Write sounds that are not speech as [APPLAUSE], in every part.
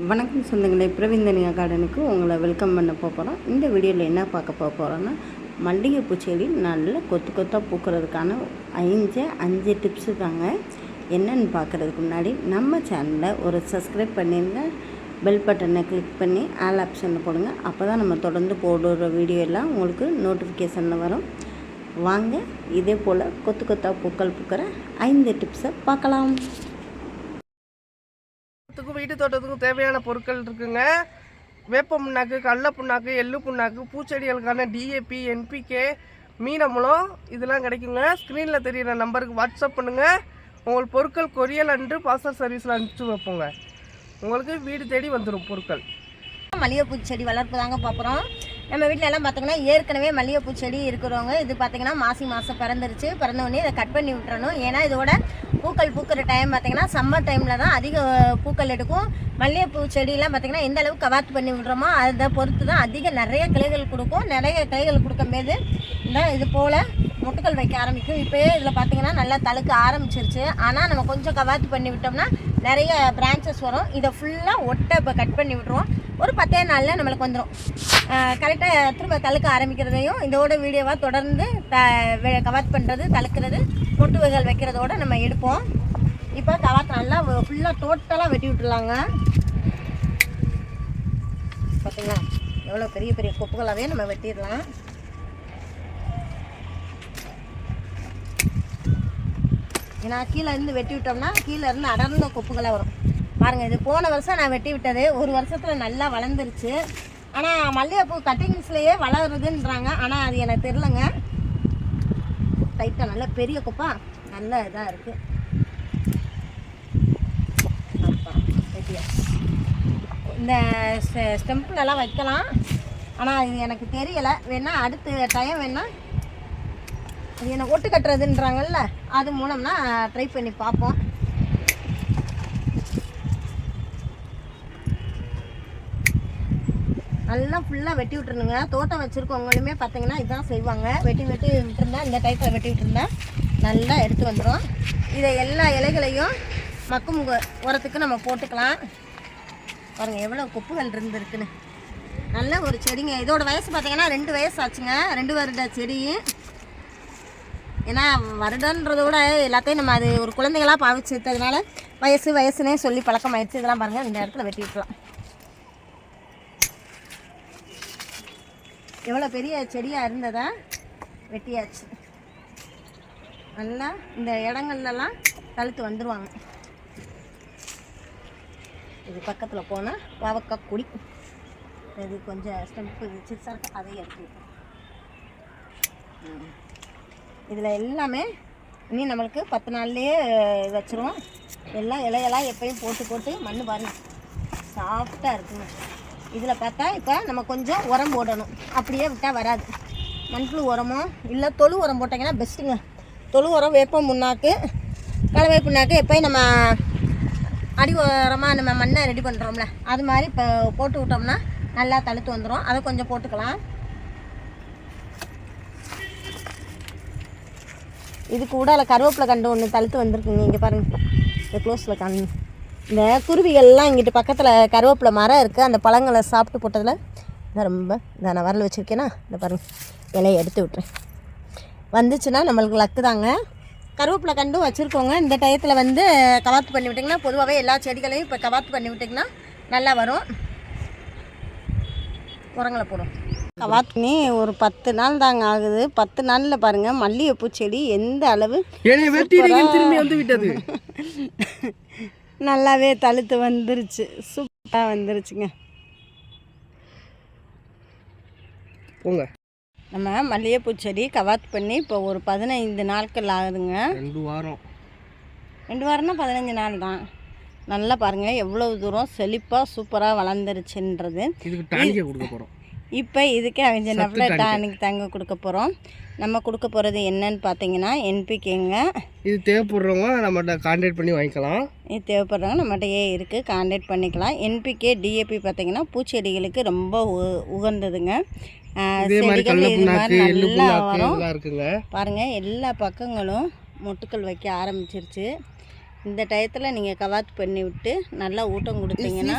வணக்கம் சொந்தங்களே பிரவிந்தனியா கார்டனுக்கு உங்களை வெல்கம் பண்ண போகிறோம் இந்த வீடியோவில் என்ன பார்க்க போக போகிறோன்னா மல்லிகைப்பூ செடி நல்லா கொத்து கொத்தாக பூக்கிறதுக்கான அஞ்சு அஞ்சு டிப்ஸு தாங்க. என்னென்னு பார்க்குறதுக்கு முன்னாடி நம்ம சேனலில் ஒரு சப்ஸ்கிரைப் பண்ணிடுங்க பெல் பட்டனை கிளிக் பண்ணி ஆல் ஆப்ஷனில் போடுங்க. அப்போ தான் நம்ம தொடர்ந்து போடுற வீடியோ எல்லாம் உங்களுக்கு நோட்டிஃபிகேஷனில் வரும். வாங்க இதே போல் கொத்து கொத்தாக பூக்கள் பூக்கிற ஐந்து டிப்ஸை பார்க்கலாம். தோட்டத்துக்கும் வீட்டு தோட்டத்துக்கும் தேவையான பொருட்கள் இருக்குங்க. வேப்ப புண்ணாக்கு கடல புண்ணாக்கு எள்ளு புண்ணாக்கு பூச்செடிகளுக்கான டிஏபி என்பிகே மீனமுளம் இதெல்லாம் கிடைக்குங்க. ஸ்க்ரீனில் தெரியிற நம்பருக்கு வாட்ஸ்அப் பண்ணுங்கள் உங்கள் பொருட்கள் கொரியல் அன்று பார்சல் சர்வீஸில் அனுப்பிச்சு வைப்போங்க. உங்களுக்கு வீடு தேடி வந்துடும் பொருட்கள். மல்லிகைப்பூ செடி வளர்ப்பு தாங்க பார்க்குறோம் நம்ம வீட்டில் எல்லாம் பார்த்தீங்கன்னா ஏற்கனவே மல்லிகைப்பூ செடி இருக்கிறவங்க இது பார்த்தீங்கன்னா மாசி மாதம் பிறந்துருச்சு. பிறந்த உடனே இதை கட் பண்ணி விட்டுறணும். ஏன்னா இதோட பூக்கள் பூக்கிற டைம் பார்த்தீங்கன்னா சம்மர் டைமில் தான் அதிக பூக்கள் எடுக்கும். மல்லிகைப்பூ செடியெலாம் பார்த்தீங்கன்னா எந்த அளவுக்கு கவாத்து பண்ணி விடுறோமோ அதை பொறுத்து தான் அதிக நிறைய கிளைகள் கொடுக்கும். நிறைய கிளைகள் கொடுக்கும்போது இந்த இது போல் மொட்டுக்கள் வைக்க ஆரம்பிக்கும். இப்போயே இதில் பார்த்தீங்கன்னா நல்லா தழுக்க ஆரம்பிச்சிருச்சு. ஆனால் நம்ம கொஞ்சம் கவாத்து பண்ணி விட்டோம்னா நிறைய பிரான்ச்சஸ் வரும். இதை ஃபுல்லாக ஒட்டை இப்போ கட் பண்ணி விட்ருவோம் ஒரு பத்தே நாளில் நம்மளுக்கு வந்துடும் கரெக்டாக திரும்ப தழுக்க ஆரம்பிக்கிறதையும் இதோட வீடியோவாக தொடர்ந்து த கவாத் பண்ணுறது தழுக்கிறது. பொட்டு வகைகள் வைக்கிறதோட நம்ம எடுப்போம். இப்போ கவாத் நல்லா ஃபுல்லாக டோட்டலாக வெட்டி விட்டுலாங்க பார்த்தீங்களா எவ்வளோ பெரிய பெரிய கொப்புகளாகவே நம்ம வெட்டிடலாம். ஏன்னா கீழே இருந்து வெட்டி விட்டோம்னா கீழே இருந்து அடர்ந்த கொப்புகளாக வரும். பாருங்கள் இது போன வருஷம் நான் வெட்டி விட்டது. ஒரு வருஷத்தில் நல்லா வளர்ந்துருச்சு. ஆனால் மல்லிகைப்பூ கட்டிங்ஸ்லேயே வளருதுன்றாங்க. ஆனால் அது எனக்கு தெரிலங்க டைட்டாக நல்ல பெரிய குப்பா நல்ல இதாக இருக்குது இந்த ஸ்டெம்பிளெல்லாம் வைக்கலாம். ஆனால் இது எனக்கு தெரியலை. வேணால் அடுத்த டைம் வேணால் அது என்ன ஒட்டு கட்டுறதுன்றாங்கல்ல அது மூலம்னா ட்ரை பண்ணி பார்ப்போம். நல்லா ஃபுல்லாக வெட்டி விட்டுருணுங்க. தோட்டம் வச்சுருக்கவங்களுமே பார்த்தீங்கன்னா இதுதான் செய்வாங்க. வெட்டி வெட்டி விட்டுருந்தா இந்த டைப்பில் வெட்டி விட்டுருந்தா நல்லா எடுத்து வந்துடும் இதை எல்லா இலைகளையும் மக்கும் உரத்துக்கு நம்ம போட்டுக்கலாம். பாருங்க எவ்வளோ கொப்புகள் இருந்துருக்குன்னு. நல்ல ஒரு செடிங்க. இதோட வயசு பார்த்தீங்கன்னா ரெண்டு வயசு ஆச்சுங்க. ரெண்டு வருட செடி. ஏன்னா வருடன்றதை விட எல்லாத்தையும் நம்ம அது ஒரு குழந்தைகளாக பாவிச்சு வயசு வயசுனே சொல்லி பழக்கம் ஆயிடுச்சு இதெல்லாம் பாருங்கள் இந்த இடத்துல வெட்டி விட்டுலாம் எவ்வளோ பெரிய செடியாக இருந்ததா? வெட்டியாச்சு. நல்லா இந்த இடங்கள்லாம் தழுத்து வந்துடுவாங்க இது பக்கத்தில் போனால் பாவக்காய் கொடி இது கொஞ்சம் ஸ்டெம்ப்பு சிறுசாக இருக்கு அதையும் எடுத்து இதில் எல்லாமே இனி நம்மளுக்கு பத்து நாள்லேயே வச்சுருவோம். எல்லாம் இலையெல்லாம் எப்பயும் போட்டு போட்டு மண் பாருங்க. சாஃப்டாக இருக்குங்க. இதில் பார்த்தா இப்போ நம்ம கொஞ்சம் உரம் போடணும். அப்படியே விட்டால் வராது. மண்புழு உரமோ இல்லை தொழு உரம் போட்டிங்கன்னா பெஸ்ட்டுங்க. தொழு உரம் வேப்பம் முன்னாக்கு கலவை புண்ணாக்கு எப்பயும் நம்ம அடி உரமாக நம்ம மண்ணை ரெடி பண்ணுறோம்ல அது மாதிரி இப்போ போட்டு விட்டோம்னா நல்லா தழுத்து வந்துடும் அதை கொஞ்சம் போட்டுக்கலாம். இதுக்கு கூட கருவேப்பிலை கண்டு ஒன்று தழுத்து வந்திருக்குங்க. இங்கே பாருங்க. இந்த க்ளோஸில் காணுங்க. இந்த குருவிகள்லாம் இங்கிட்டு பக்கத்தில் கருவேப்பிலை மரம் இருக்குது அந்த பழங்களை சாப்பிட்டு போட்டதில் இதான் ரொம்ப நான் வரல வச்சுருக்கேன்னா இந்த பாருங்க இலையை எடுத்து விட்றேன் வந்துச்சுன்னா நம்மளுக்கு லக்கு தாங்க. கருவேப்பிலை கண்டும் வச்சுருக்கோங்க. இந்த டயத்தில் வந்து கவாத்து பண்ணி விட்டிங்கன்னா பொதுவாகவே எல்லா செடிகளையும் இப்போ கவாத்து பண்ணி விட்டிங்கன்னா நல்லா வரும். உரங்களை போடும் கவாத்துனி ஒரு பத்து நாள் தாங்க ஆகுது. பத்து நாளில் பாருங்கள் மல்லிகைப்பூ செடி எந்த அளவு திரும்பி வந்து விட்டது [LAUGHS] நல்லாவே தழுத்து வந்துருச்சு. சூப்பராக வந்துருச்சுங்க. போங்க. நம்ம மல்லிகைப்பூ செடி கவாத்து பண்ணி இப்போ ஒரு பதினைந்து நாட்கள் ஆகுதுங்க. ரெண்டு வாரம். ரெண்டு வாரம்னா பதினஞ்சு நாள் தான். நல்லா பாருங்கள் எவ்வளோ தூரம் செழிப்பாக சூப்பராக வளர்ந்துருச்சுன்றது. இதுக்கு டானிக்கை கொடுக்க போகிறோம் இப்போ இதுக்கு அவங்க நப்பில் டானிக் தாங்க கொடுக்க போகிறோம் நம்ம கொடுக்க போகிறது என்னன்னு பார்த்தீங்கன்னா என்பிகேங்க இது தேவைப்படுறவங்க நம்மகிட்ட கான்டாக்ட் பண்ணி வாங்கிக்கலாம். இது தேவைப்படுறவங்க நம்மகிட்டயே இருக்குது கான்டாக்ட் பண்ணிக்கலாம். என்பிகே டிஏபி பார்த்தீங்கன்னா பூச்செடிகளுக்கு ரொம்ப உ- உகந்ததுங்க. செடிகள் இது மாதிரி நல்லா வரும். பாருங்கள் எல்லா பக்கங்களும் மொட்டுக்கள் வைக்க ஆரம்பிச்சிருச்சு. இந்த டயத்தில் நீங்கள் கவாத்து பண்ணி விட்டு நல்லா ஊட்டம் கொடுத்தீங்கன்னா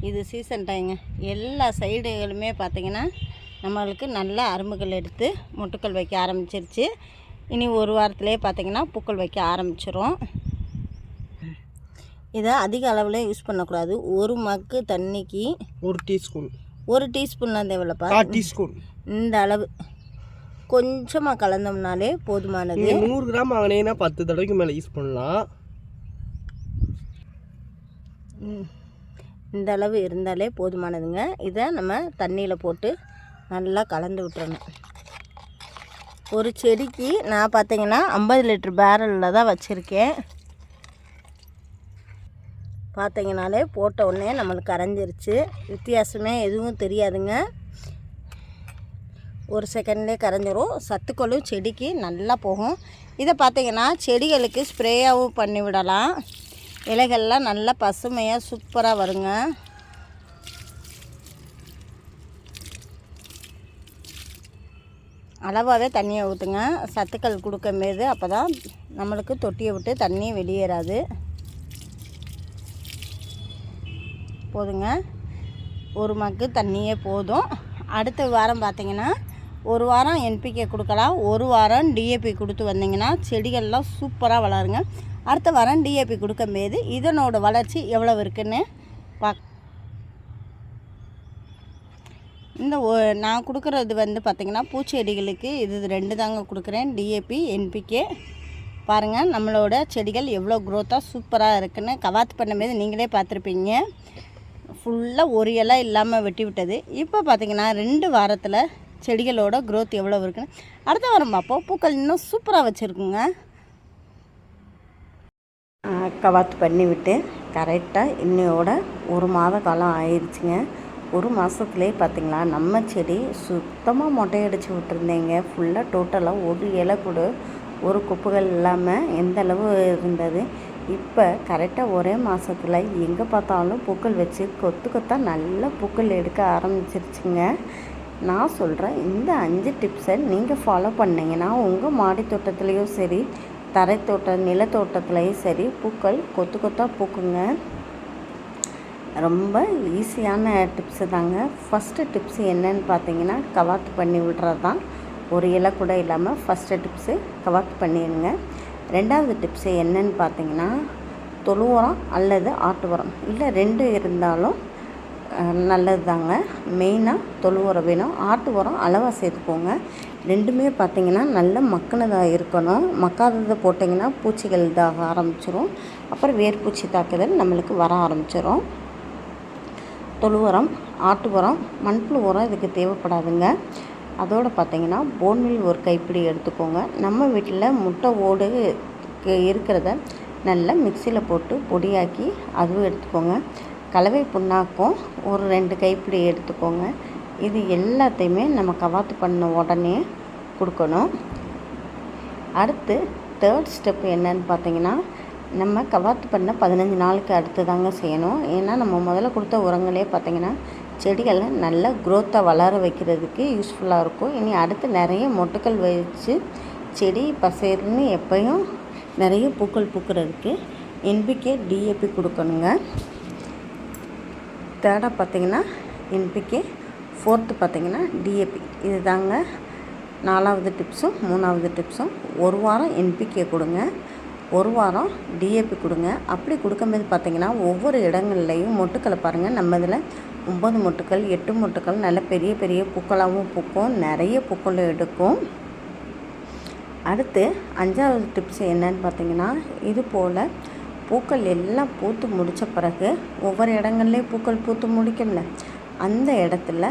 இது சீசன் டைங்க எல்லா சைடுகளுமே பார்த்தீங்கன்னா நம்மளுக்கு நல்ல அரும்புகள் எடுத்து முட்டுக்கள் வைக்க ஆரம்பிச்சிருச்சு. இனி ஒரு வாரத்திலே பார்த்தீங்கன்னா பூக்கள் வைக்க ஆரம்பிச்சிரும். இதை அதிக அளவில் யூஸ் பண்ணக்கூடாது. ஒரு மக்கு தண்ணிக்கு ஒரு டீஸ்பூன் ஒரு டீஸ்பூன்லாம் தேவையில்லப்பா. டீஸ்பூன் இந்த அளவு. கொஞ்சமாக கலந்தோம்னாலே போதுமானது. நூறு கிராம் வாங்கினீங்கன்னா பத்து தடவைக்கு மேலே யூஸ் பண்ணலாம். ம். இந்த அளவு இருந்தாலே போதுமானதுங்க. இதை நம்ம தண்ணியில் போட்டு நல்லா கலந்து விட்டுறணும். ஒரு செடிக்கு நான் பார்த்தீங்கன்னா ஐம்பது லிட்டர் பேரலில் தான் வச்சுருக்கேன். பார்த்தீங்கனாலே போட்ட உடனே நம்மளுக்கு கரைஞ்சிருச்சு. வித்தியாசமே எதுவும் தெரியாதுங்க. ஒரு செகண்ட்லேயே கரைஞ்சிரும். சத்துக்களும் செடிக்கு நல்லா போகும். இதை பார்த்தீங்கன்னா செடிகளுக்கு ஸ்ப்ரேயாகவும் பண்ணி விடலாம். இலைகள்லாம் நல்லா பசுமையாக சூப்பராக வருங்க. அளவாகவே தண்ணியை ஊற்றுங்க சத்துக்கள் கொடுக்கும்போது அப்போ தான் நம்மளுக்கு தொட்டியை விட்டு தண்ணி வெளியேறாது. போதுங்க. ஒரு மக்கு தண்ணியே போதும். அடுத்த வாரம் பார்த்திங்கன்னா ஒரு வாரம் என்பிகே கொடுக்கலாம். ஒரு வாரம் டிஏபி கொடுத்து வந்தீங்கன்னா செடிகள்லாம் சூப்பராக வளருங்க. அடுத்த வாரம் டிஏபி கொடுக்கும்போது இதனோட வளர்ச்சி எவ்வளவு இருக்குன்னு பாக் இந்த நான் கொடுக்குறது வந்து பார்த்திங்கன்னா பூச்செடிகளுக்கு இது ரெண்டு தாங்க கொடுக்குறேன். டிஏபி என்பிகே பாருங்கள் நம்மளோட செடிகள் எவ்வளோ க்ரோத்தாக சூப்பராக இருக்குன்னு கவாத்து பண்ணும்போது நீங்களே பார்த்துருப்பீங்க. ஃபுல்லாக ஒரு இலை இல்லாமல் வெட்டி விட்டது. இப்போ பார்த்தீங்கன்னா ரெண்டு வாரத்தில் செடிகளோட க்ரோத் எவ்வளோ இருக்குன்னு. அடுத்த வாரம் பார்ப்போம். பூக்கள் இன்னும் சூப்பராக வச்சுருக்குங்க. கவாத்து பண்ணிவிட்டு கரெக்டாக இன்னையோட ஒரு மாத காலம் ஆயிடுச்சுங்க ஒரு மாதத்துலேயே பார்த்தீங்களா நம்ம செடி சுத்தமாக மொட்டையடிச்சு விட்டுருந்தேங்க. ஃபுல்லாக டோட்டலாக ஒரு இலை கூட ஒரு குப்புகள் இல்லாமல் எந்த அளவு இருந்தது. இப்போ கரெக்டாக ஒரே மாதத்தில் எங்கே பார்த்தாலும் பூக்கள் வச்சு கொத்து கொத்தாக நல்ல பூக்கள் எடுக்க ஆரம்பிச்சிருச்சுங்க. நான் சொல்கிறேன் இந்த அஞ்சு டிப்ஸை நீங்கள் ஃபாலோ பண்ணீங்கன்னா உங்கள் மாடி தோட்டத்துலேயும் சரி தரைத்தோட்டம் நிலத்தோட்டத்துலேயும் சரி பூக்கள் கொத்து கொத்தாக பூக்குங்க. ரொம்ப ஈஸியான டிப்ஸு தாங்க. ஃபஸ்ட்டு டிப்ஸு என்னன்னு பார்த்தீங்கன்னா கவாத்து பண்ணி விடுறது தான் ஒரு இலை கூட இல்லாமல் ஃபஸ்ட்டு டிப்ஸு கவாத்து பண்ணிடுங்க. ரெண்டாவது டிப்ஸு என்னன்னு பார்த்தீங்கன்னா தொழு உரம் அல்லது ஆட்டு உரம் இல்லை ரெண்டு இருந்தாலும் நல்லது தாங்க மெயினாக தொழு உரம் வேணும். ஆட்டு உரம் அளவாக சேர்த்துக்கோங்க. ரெண்டுமே பார்த்தீங்கன்னா நல்ல மக்கினதாக இருக்கணும். மக்காததை போட்டிங்கன்னா பூச்சிகள் இதாக ஆரம்பிச்சிரும். அப்புறம் வேர்பூச்சி தாக்குதல் நம்மளுக்கு வர ஆரம்பிச்சிரும். தொழு உரம் ஆட்டு உரம் மண்புழு உரம் இதுக்கு தேவைப்படாதுங்க. அதோடு பார்த்தீங்கன்னா போன்மில் ஒரு கைப்பிடி எடுத்துக்கோங்க. நம்ம வீட்டில் முட்டை ஓடு இருக்கிறத நல்லா மிக்சியில் போட்டு பொடியாக்கி அதுவும் எடுத்துக்கோங்க. கலவை புண்ணாக்கும். ஒரு ரெண்டு கைப்பிடி எடுத்துக்கோங்க. இது எல்லாத்தையுமே நம்ம கவாத்து பண்ண உடனே கொடுக்கணும். அடுத்து தேர்ட் ஸ்டெப் என்னன்னு பார்த்தீங்கன்னா நம்ம கவாத்து பண்ண பதினஞ்சு நாளுக்கு அடுத்து தாங்க செய்யணும். ஏன்னா நம்ம முதல்ல கொடுத்த உரங்களே பார்த்தீங்கன்னா செடிகளை நல்லா குரோத்தை வளர வைக்கிறதுக்கு யூஸ்ஃபுல்லாக இருக்கும். இனி அடுத்து நிறைய மொட்டுக்கள் வச்சு செடி பசேர்னு எப்பயும் நிறைய பூக்கள் பூக்கிறதுக்கு என்பிகே டிஏபி கொடுக்கணுங்க. தேர்டாக பார்த்தீங்கன்னா என்பிகே ஃபோர்த்து பார்த்திங்கன்னா டிஏபி இது தாங்க நாலாவது டிப்ஸும் மூணாவது டிப்ஸும். ஒரு வாரம் என்பிகே கொடுங்க. ஒரு வாரம் டிஏபி கொடுங்க. அப்படி கொடுக்கும்போது பார்த்திங்கன்னா ஒவ்வொரு இடங்கள்லையும் மொட்டுக்களை பாருங்கள் நம்ம இதில் ஒம்பது மொட்டுக்கள் எட்டு மொட்டுக்கள் நல்ல பெரிய பெரிய பூக்களாகவும் பூக்கும். நிறைய பூக்கள் எடுக்கும். அடுத்து அஞ்சாவது டிப்ஸ் என்னன்னு பார்த்தீங்கன்னா இது போல் பூக்கள் எல்லாம் பூத்து முடித்த பிறகு ஒவ்வொரு இடங்கள்லேயும் பூக்கள் பூத்து முடிக்கும்ல. அந்த இடத்துல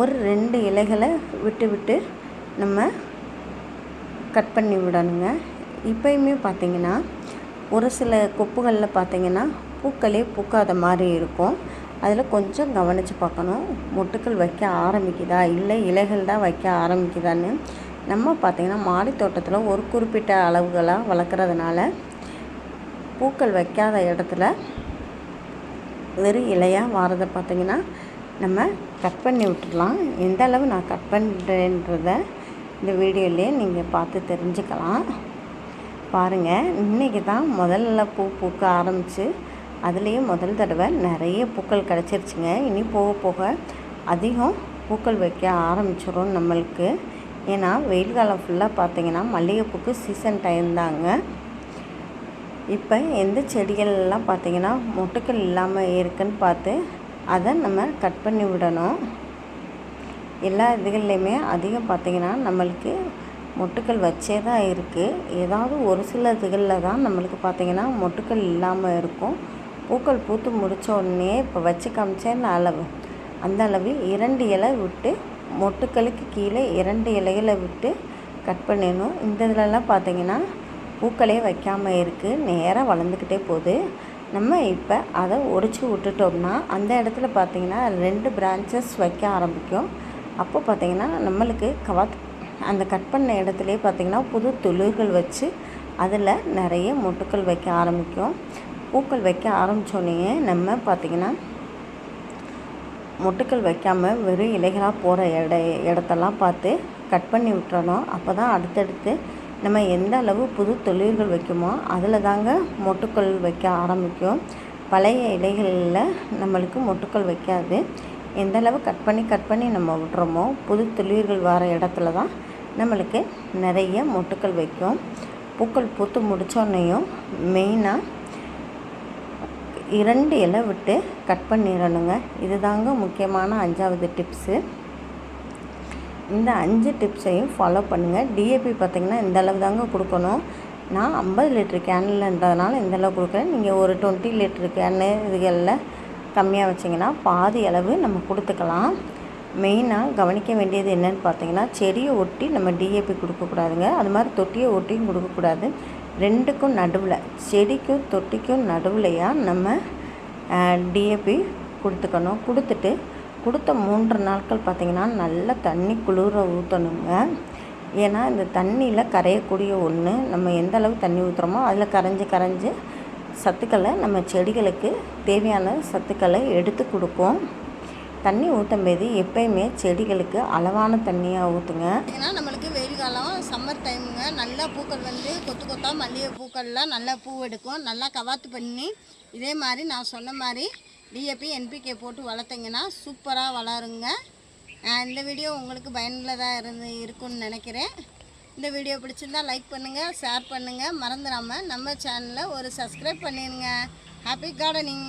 ஒரு ரெண்டு இலைகளை விட்டு விட்டு நம்ம கட் பண்ணி விடணுங்க. இப்போயுமே பார்த்திங்கன்னா ஒரு சில கொப்புகளில் பார்த்தீங்கன்னா பூக்களே பூக்காத மாதிரி இருக்கும். அதில் கொஞ்சம் கவனித்து பார்க்கணும். மொட்டுக்கள் வைக்க ஆரம்பிக்குதா? இல்லை இலைகள் தான் வைக்க ஆரம்பிக்குதான்னு. நம்ம பார்த்திங்கன்னா மாடி தோட்டத்தில் ஒரு குறிப்பிட்ட அளவுகளாக வளர்க்குறதுனால பூக்கள் வைக்காத இடத்துல வெறும் இலையாக வாரதை பார்த்திங்கன்னா நம்ம கட் பண்ணி விட்டுடலாம். எந்த அளவு நான் கட் பண்ணுறேன்றத இந்த வீடியோலேயே நீங்கள் பார்த்து தெரிஞ்சுக்கலாம். பாருங்கள் இன்றைக்கி தான் முதல்ல பூ பூக்க ஆரம்பிச்சு அதுலேயே முதல் தடவை நிறைய பூக்கள் கிடச்சிருச்சுங்க. இனி போக போக அதிகம் பூக்கள் வைக்க ஆரம்பிச்சிடும் நம்மளுக்கு. ஏன்னா வெயில் காலம் ஃபுல்லாக பார்த்தீங்கன்னா மல்லிகைப்பூக்கு சீசன் டைம் தாங்க. இப்போ எந்த செடிகள்லாம் பார்த்தீங்கன்னா மொட்டுக்கள் இல்லாமல் இருக்குன்னு பார்த்து அதை நம்ம கட் பண்ணி விடணும். எல்லா இதுகள்லையுமே அதிகம் பார்த்தீங்கன்னா நம்மளுக்கு மொட்டுக்கள் வச்சே தான் இருக்குது ஏதாவது ஒரு சில இதுகளில் தான் நம்மளுக்கு பார்த்திங்கன்னா மொட்டுக்கள் இல்லாமல் இருக்கும். பூக்கள் பூத்து முடித்த உடனே இப்போ வச்சு காமிச்சேன் அளவு. அந்த அளவு இரண்டு இலை விட்டு மொட்டுக்களுக்கு கீழே இரண்டு இலைகளை விட்டு கட் பண்ணிடணும். இந்த இதுலலாம் பார்த்திங்கன்னா பூக்களே வைக்காமல் இருக்குது நேராக வளர்ந்துக்கிட்டே போகுது. நம்ம இப்போ அதை ஒடிச்சு விட்டுட்டோம்னா அந்த இடத்துல பார்த்தீங்கன்னா ரெண்டு பிரான்ச்சஸ் வைக்க ஆரம்பிக்கும். அப்போ பார்த்திங்கன்னா நம்மளுக்கு கவாத் அந்த கட் பண்ண இடத்துலையே பார்த்தீங்கன்னா புது துளிர்கள் வச்சு அதில் நிறைய மொட்டுக்கள் வைக்க ஆரம்பிக்கும். பூக்கள் வைக்க ஆரம்பித்தோடனே நம்ம பார்த்திங்கன்னா மொட்டுக்கள் வைக்காமல் வெறும் இலைகளாக போகிற இட இடத்தெல்லாம் பார்த்து கட் பண்ணி விட்டுறணும். அப்போ தான் அடுத்தடுத்து நம்ம எந்த அளவு புது தொழில்கள் வைக்குமோ அதில் தாங்க மொட்டுக்கள் வைக்க ஆரம்பிக்கும். பழைய இலைகளில் நம்மளுக்கு மொட்டுக்கள் வைக்காது. எந்த அளவு கட் பண்ணி கட் பண்ணி நம்ம விட்றோமோ புது துளிர்கள் வர இடத்துல தான் நம்மளுக்கு நிறைய மொட்டுக்கள் வைக்கும். பூக்கள் பூத்து முடித்தோன்னையும் மெயினாக இரண்டு இலை விட்டு கட் பண்ணிடணுங்க. இதுதாங்க முக்கியமான அஞ்சாவது டிப்ஸு. இந்த அஞ்சு டிப்ஸையும் ஃபாலோ பண்ணுங்கள் டிஏபி பார்த்திங்கன்னா இந்த அளவு தாங்க கொடுக்கணும். நான் ஐம்பது லிட்ரு கேன்லன்றதுனால இந்த அளவு கொடுக்குறேன். நீங்கள் ஒரு டுவெண்ட்டி லிட்ரு கேனு இதுகளில் கம்மியாக வச்சிங்கன்னா பாதி அளவு நம்ம கொடுத்துக்கலாம். மெயினாக கவனிக்க வேண்டியது என்னென்னு பார்த்தீங்கன்னா செடியை ஒட்டி நம்ம டிஏபி கொடுக்கக்கூடாதுங்க. அது மாதிரி தொட்டியை ஒட்டியும் கொடுக்கக்கூடாது. ரெண்டுக்கும் நடுவில் செடிக்கும் தொட்டிக்கும் நடுவுலையா நம்ம டிஏபி கொடுத்துக்கணும். கொடுத்துட்டு கொடுத்த மூன்று நாட்கள் பார்த்திங்கன்னா நல்லா தண்ணி குளிர ஊற்றணுங்க ஏன்னா இந்த தண்ணியில் கரையக்கூடிய ஒன்று நம்ம எந்த அளவு தண்ணி ஊற்றுறோமோ அதில் கரைஞ்சி கரைஞ்சி சத்துக்களை நம்ம செடிகளுக்கு தேவையான சத்துக்களை எடுத்து கொடுக்கும் தண்ணி ஊற்றும் போது எப்பயுமே செடிகளுக்கு அளவான தண்ணியாக ஊற்றுங்க ஏன்னா நம்மளுக்கு வெயில் காலம் சம்மர் டைமுங்க நல்லா பூக்கள் வந்து கொத்து கொத்தா மல்லிகை பூக்கள்லாம் நல்லா பூ எடுக்கும். நல்லா கவாத்து பண்ணி இதே மாதிரி நான் சொன்ன மாதிரி டிஏபி என்பிகே போட்டு வளர்த்தீங்கன்னா சூப்பராக வளருங்க. இந்த வீடியோ உங்களுக்கு பயனுள்ளதாக இருந்து இருக்கும்னு நினைக்கிறேன். இந்த வீடியோ பிடிச்சிருந்தா லைக் பண்ணுங்கள் ஷேர் பண்ணுங்கள் மறந்துடாமல் நம்ம சேனலில் ஒரு சப்ஸ்கிரைப் பண்ணிடுங்க ஹாப்பி கார்டனிங்